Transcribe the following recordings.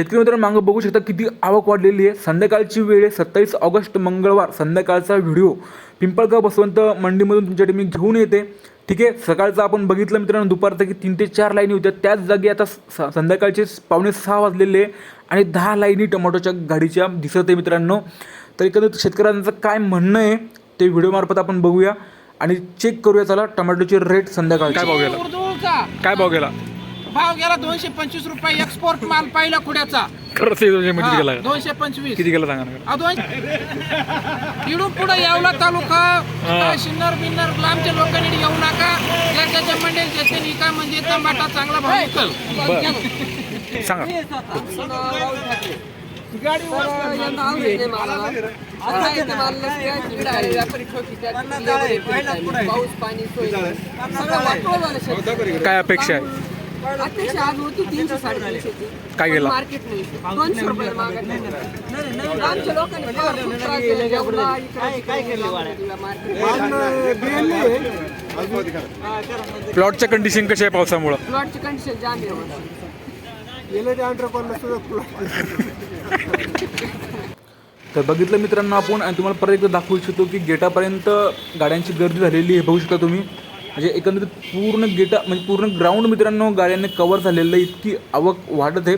शेतकरी मित्रांनो मागं बघू शकता किती आवक वाढलेली आहे. संध्याकाळची वेळ आहे सत्तावीस ऑगस्ट मंगळवार. संध्याकाळचा व्हिडिओ. पिंपळगाव बसवंत मंडीमधून तुमच्यासाठी मी घेऊन येते. ठीक आहे? सकाळचं आपण बघितलं मित्रांनो दुपारचं की तीन ते चार लाईनी होत्या. त्याच जागी आता स- संध्याकाळचे पावणे सहा वाजलेले आहे आणि दहा लाईनी टोमॅटोच्या गाडीच्या दिसत आहे मित्रांनो. तर एकंदरीत शेतकऱ्यांचं काय म्हणणं आहे ते व्हिडिओमार्फत आपण बघूया. आणि चेक करूया चला टोमॅटोचे रेट संध्याकाळचे. काय भाव गेला? काय भाव गेला? भाव गेला दोनशे पंचवीस रुपये एक्सपोर्ट माल पहिला खुड्याचा खरंच दोनशे हा, दोनशे पंचवीस. किती गेला सांगा ना इडून पुढे येवला तालुका काय सिन्नर बिन्नर लांबच्या लोकांनी येऊ नका. ज्याच्या मंडेल त्याचे काय म्हणजे टमाटा चांगला भाव निकल. सांगा. पाऊस पाणी सोय सगळं वाटोळं झालं शेतकऱ्याला. काय अपेक्षा आहे? अपेक्षा आज होती तीनशे साडेतीनशेची काय गेला? मार्केट नाही. दोनशे रुपये मागत नाही. आमच्या लोकांनी फार खूप त्रास दिला. जेवढा इकडे मार्केट प्लॉटच्या कंडिशन कशी आहे पावसामुळं? प्लॉटची कंडिशन जाम आहे यावर्षी. तर बघितलं मित्रांनो आपण आणि तुम्हाला परत एकदा दाखवू इच्छितो की गेटापर्यंत गाड्यांची गर्दी झालेली आहे. बघू शकता तुम्ही. म्हणजे एकंदरीत पूर्ण गेटा म्हणजे पूर्ण ग्राउंड मित्रांनो गाड्यांनी कवर झालेलं आहे. इतकी आवक वाढत आहे.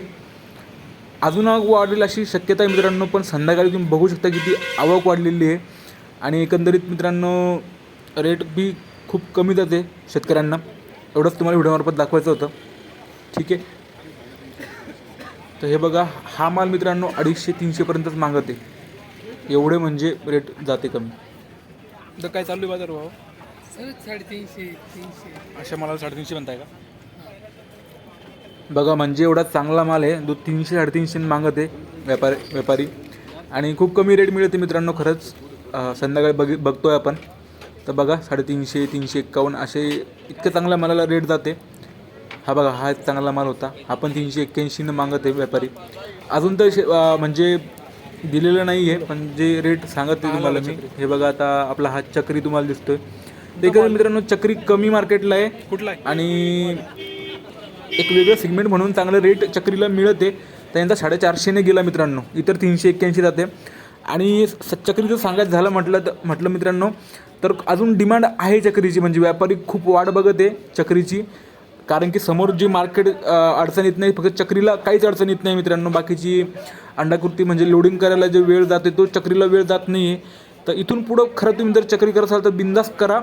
अजून आवक वाढेल अशी शक्यता आहे मित्रांनो पण संध्याकाळी तुम्ही बघू शकता किती आवक वाढलेली आहे. आणि एकंदरीत मित्रांनो रेट बी खूप कमी जाते शेतकऱ्यांना. एवढंच तुम्हाला व्हिडिओमार्फत दाखवायचं होतं. ठीक आहे. तर हे बघा हा माल मित्रांनो अडीचशे तीनशेपर्यंतच मागत आहे. एवढे म्हणजे रेट जाते कमी. तर काय चालू आहे बाजार भाव? साडेतीनशे तीनशे. अशा मला साडेतीनशे म्हणताय का? बघा म्हणजे एवढा चांगला माल आहे. जो तीनशे साडेतीनशे मागत आहे व्यापारी व्यापारी. आणि खूप कमी रेट मिळते मित्रांनो खरंच. संध्याकाळी बघ बघतोय आपण. तर बघा साडेतीनशे तीनशे एक्कावन्न असे इतक्या चांगल्या मालाला रेट जाते. हा बघा हा चांगला माल होता. हा पण तीनशे एक्क्याऐंशीनं मागत आहे व्यापारी. अजून तर शे- म्हणजे दिलेलं नाही आहे पण जे रेट सांगत आहे तुम्हाला मी हे बघा आता आपला हा चक्री तुम्हाला दिसतोय. ते मित्रांनो चक्री कमी मार्केटला आहे. कुठला आहे? आणि एक वेगळं सिगमेंट म्हणून चांगलं रेट चक्रीला मिळते. त्यांचा साडेचारशेने गेला मित्रांनो. इतर तीनशे एक्क्याऐंशी जाते. आणि स- चक्रीचं सांगायचं झालं म्हटलं तर म्हटलं मित्रांनो तर अजून डिमांड आहे चक्रीची. म्हणजे व्यापारी खूप वाट बघत आहे चक्रीची. कारण की समोर जी मार्केट अडचण येत नाही फक्त चक्रीला काहीच अडचण येत नाही मित्रांनो. बाकीची अंडाकृती म्हणजे लोडिंग करायला जे वेळ जाते तो चक्रीला वेळ जात नाही आहे तर इथून पुढं खरं तुम्ही जर चक्री करत असाल तर बिंदास्त करा.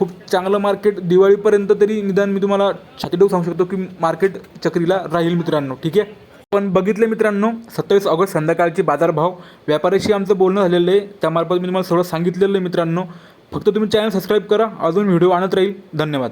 खूप चांगलं मार्केट दिवाळीपर्यंत तरी निदान मी तुम्हाला छातीडोक सांगू शकतो की मार्केट चक्रीला राहील मित्रांनो ठीक आहे? पण बघितले मित्रांनो सत्तावीस ऑगस्ट संध्याकाळचे बाजारभाव. व्यापाऱ्याशी आमचं बोलणं झालेलं आहे. त्यामार्फत मी तुम्हाला सगळं सांगितलेलं आहे मित्रांनो. फक्त तुम्ही चॅनल सबस्क्राईब करा. अजून व्हिडिओ आणत राहील. धन्यवाद.